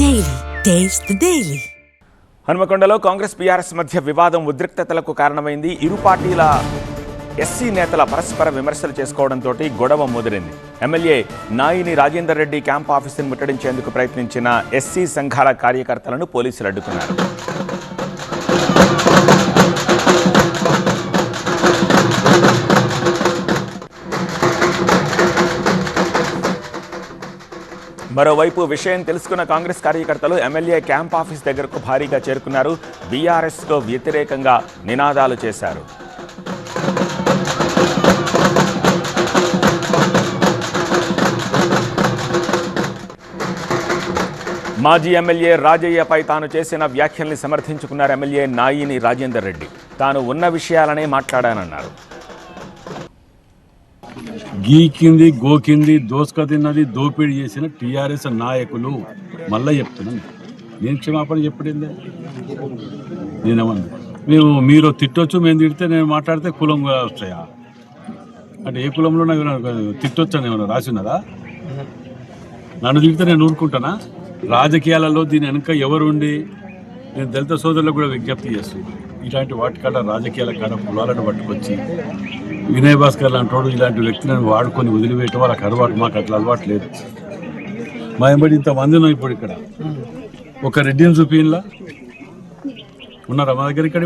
Daily taste the హనుమకొండలో Congress BRS మధ్య వివాదం ఉద్రిక్తతలకు కారణమైంది. ఇరు పార్టీల ఎస్సీ నేతల పరస్పర విమర్శలు చేసుకోవడంతో గొడవ ముదిరింది. ఎమ్మెల్యే నాయిని రాజేందర్ రెడ్డి క్యాంప్ ఆఫీసును ముట్టడించేందుకు ప్రయత్నించిన ఎస్సీ సంఘాల కార్యకర్తలను పోలీసులు అడ్డుకున్నారు. మరోవైపు విషయం తెలుసుకున్న కాంగ్రెస్ కార్యకర్తలు ఎమ్మెల్యే క్యాంప్ ఆఫీస్ దగ్గరకు భారీగా చేరుకున్నారు. బీఆర్ఎస్కు వ్యతిరేకంగా నినాదాలు చేశారు. మాజీ ఎమ్మెల్యే రాజయ్యపై తాను చేసిన వ్యాఖ్యల్ని సమర్థించుకున్నారు ఎమ్మెల్యే నాయిని రాజేందర్ రెడ్డి. తాను ఉన్న విషయాలనే మాట్లాడానన్నారు. గీకింది గోకింది దోసుక తిన్నది దోపిడీ చేసిన టీఆర్ఎస్ నాయకులు మళ్ళా చెప్తున్నాను నేను క్షమాపణ చెప్పడిందే నేనేమన్నా? మేము మీరు తిట్టొచ్చు మేము తిడితే నేను మాట్లాడితే కులంగా వస్తాయా? అంటే ఏ కులంలో నాకు తిట్టొచ్చు అని ఏమన్నా రాసి ఉన్నదా నన్ను తిడితే నేను ఊరుకుంటానా? రాజకీయాలలో దీని వెనుక ఎవరు ఉండి నేను దళిత సోదరులకు కూడా విజ్ఞప్తి చేస్తున్నాను ఇలాంటి వాటి కాడ రాజకీయాల కాడ కులాలను పట్టుకొచ్చి వినయ్ భాస్కర్ లాంటి వాడు ఇలాంటి వ్యక్తులను వాడుకొని వదిలివేయటం వాళ్ళకి అలవాటు మాకు అట్లా అలవాటు లేదు. మా ఎంబడి ఇంతమంది ఉన్నాం ఇప్పుడు ఇక్కడ. ఒక రెడ్డిని చూపించలా ఉన్నారా మా దగ్గర ఇక్కడ?